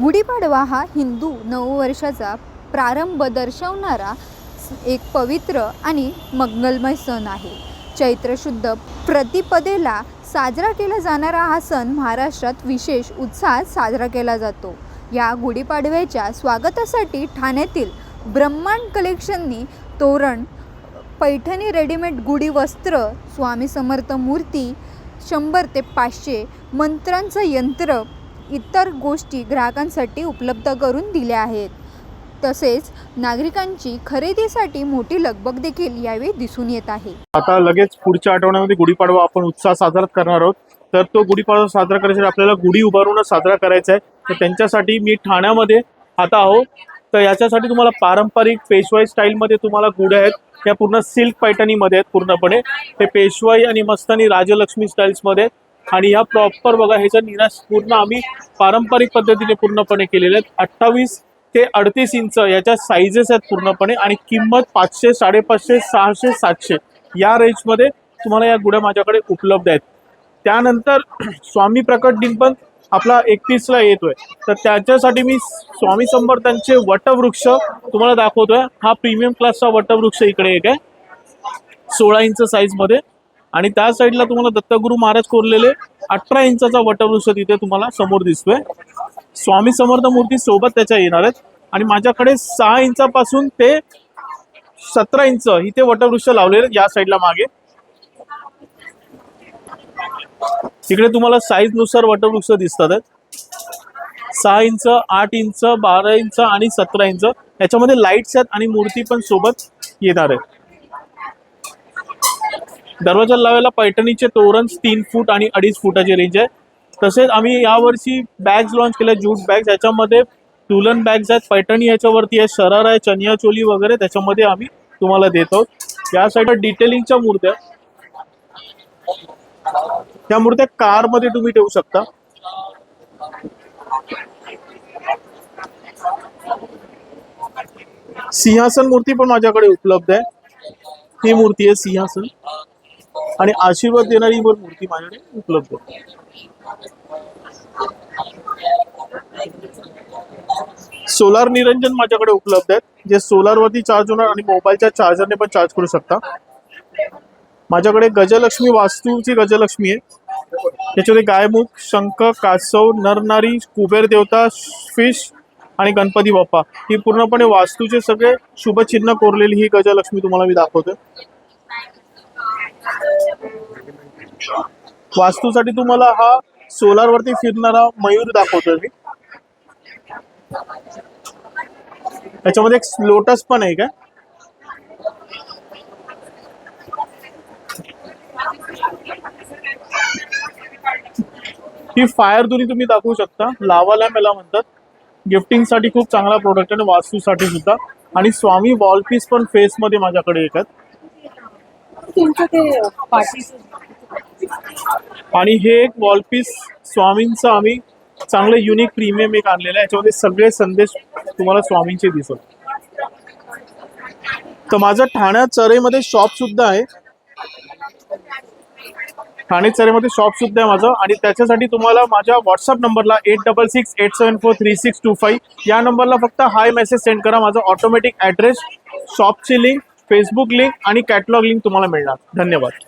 गुढीपाडवा हा हिंदू नववर्षाचा प्रारंभ दर्शवणारा एक पवित्र आणि मंगलमय सण आहे. चैत्रशुद्ध प्रतिपदेला साजरा केला जाणारा हा सण महाराष्ट्रात विशेष उत्साहात साजरा केला जातो. या गुढीपाडव्याच्या स्वागतासाठी ठाण्यातील ब्रह्मांड कलेक्शननी तोरण पैठणी रेडीमेड गुढी वस्त्र स्वामी समर्थ मूर्ती शंभर ते पाचशे मंत्रांचं यंत्र इतर गोष्टी ग्राहकांसाठी उपलब्ध करून दिल्या आहेत. तसेच नागरिकांची खरेदीसाठी मोठी लगबग देखील यावेळी दिसून येत आहे. आता लगेच पुढच्या आठवड्यामध्ये गुढीपाडवा आपण उत्साह साजरा करणार आहोत. तर तो गुढीपाडवा साजरा करायसाठी आपल्याला गुढी उभारूनच साजरा करायचा आहे. तर त्यांच्यासाठी मी ठाण्यामध्ये आता आहो. तर याच्यासाठी तुम्हाला पारंपरिक पेशवाई स्टाईलमध्ये तुम्हाला गुढ्या आहेत. त्या पूर्ण सिल्क पैठणीमध्ये आहेत पूर्णपणे. हे पेशवाई आणि मस्तानी राजलक्ष्मी स्टाईल्समध्ये. आहेत आणि या प्रॉपर बघा ह्याचा निराश पूर्ण आम्ही पारंपरिक पद्धतीने पूर्णपणे केलेले आहेत. अठ्ठावीस ते अडतीस इंच याच्या साईजेस आहेत पूर्णपणे आणि किंमत पाचशे साडेपाचशे सहाशे सातशे या रेंजमध्ये तुम्हाला या गुड्या माझ्याकडे उपलब्ध आहेत. त्यानंतर स्वामी प्रकट दिन पण आपला एकतीसला येतोय. तर त्याच्यासाठी मी स्वामी समर्थांचे वटवृक्ष तुम्हाला दाखवतोय. हा प्रीमियम क्लासचा वटवृक्ष इकडे एक आहे. सोळा इंच साईजमध्ये आणि त्या साईडला तुम्हाला दत्तगुरु महाराज कोरलेले अठरा इंचाचा वटवृक्ष तिथे तुम्हाला समोर दिसतोय. स्वामी समर्थ मूर्ती सोबत त्याच्या येणार आहेत. आणि माझ्याकडे सहा इंचापासून ते सतरा इंच इथे वटवृक्ष लावलेले या साईडला मागे. तिकडे तुम्हाला साईजनुसार वटवृक्ष दिसतात. सहा इंच आठ इंच बारा इंच आणि सतरा इंच. याच्यामध्ये लाईट्स आहेत आणि मूर्ती पण सोबत येणार आहे दरवाजा लावायला पैठणीचे तोरण तीन फूट आणि अडीच फुटाची रेंज आहे. तसेच आम्ही यावर्षी बॅग्स लॉन्च केल्या ज्यूट बॅग्स याच्यामध्ये टुलन बॅग्स आहेत पैठणी याच्यावरती आहे शरार आहे चनिया चोली वगैरे त्याच्यामध्ये आम्ही तुम्हाला देत. आहोत या साईडला डिटेलिंगच्या मूर्त्या. त्या मूर्त्या कारमध्ये तुम्ही ठेवू शकता. सिंहासन मूर्ती पण माझ्याकडे उपलब्ध आहे. ही मूर्ती आहे सिंहासन. आणि आशीर्वाद देणारी पण मूर्ती माझ्याकडे उपलब्ध आहे सोलार निरंजन माझ्याकडे उपलब्ध आहेत. जे सोलारवरती चार्ज होणार आणि मोबाईलच्या चार्जरने पण चार्ज करू शकता. माझ्याकडे गजलक्ष्मी वास्तूची गजलक्ष्मी आहे. त्याच्यामध्ये गायमुख शंख कासव नरनारी कुबेर देवता फिश आणि गणपती बाप्पा. ही पूर्णपणे वास्तूचे सगळे शुभचिन्ह कोरलेली ही गजलक्ष्मी तुम्हाला मी दाखवतोय. वास्तूसाठी तुम्हाला हा सोलार वरती फिरणारा मयूर दाखवतोय मी. त्याच्यामध्ये एक लोटस पण आहे का ही फायर दुरी तुम्ही दाखवू शकता. लावाला मेला म्हणतात. गिफ्टिंगसाठी खूप चांगला प्रोडक्ट आहे आणि वास्तूसाठी सुद्धा. आणि स्वामी वॉलपीस पण फेस मध्ये माझ्याकडे येतात आणि हे एक वॉलपीस स्वामींचं आम्ही चांगलं युनिक प्रीमियम एक आणलेलं आहे. याच्यामध्ये सगळे संदेश तुम्हाला स्वामींचे दिसत. तर माझं ठाण्यात चरेमध्ये शॉप सुद्धा आहे. ठाणे चरेमध्ये शॉप सुद्धा आहे माझं. आणि त्याच्यासाठी तुम्हाला माझ्या व्हॉट्सअप नंबरला eight double six eight seven four three six two five या नंबरला फक्त हाय मेसेज सेंड करा. माझा ऑटोमॅटिक ॲड्रेस शॉपची लिंक फेसबुक लिंक आणि कॅटलॉग लिंक तुम्हाला मिळणार. धन्यवाद.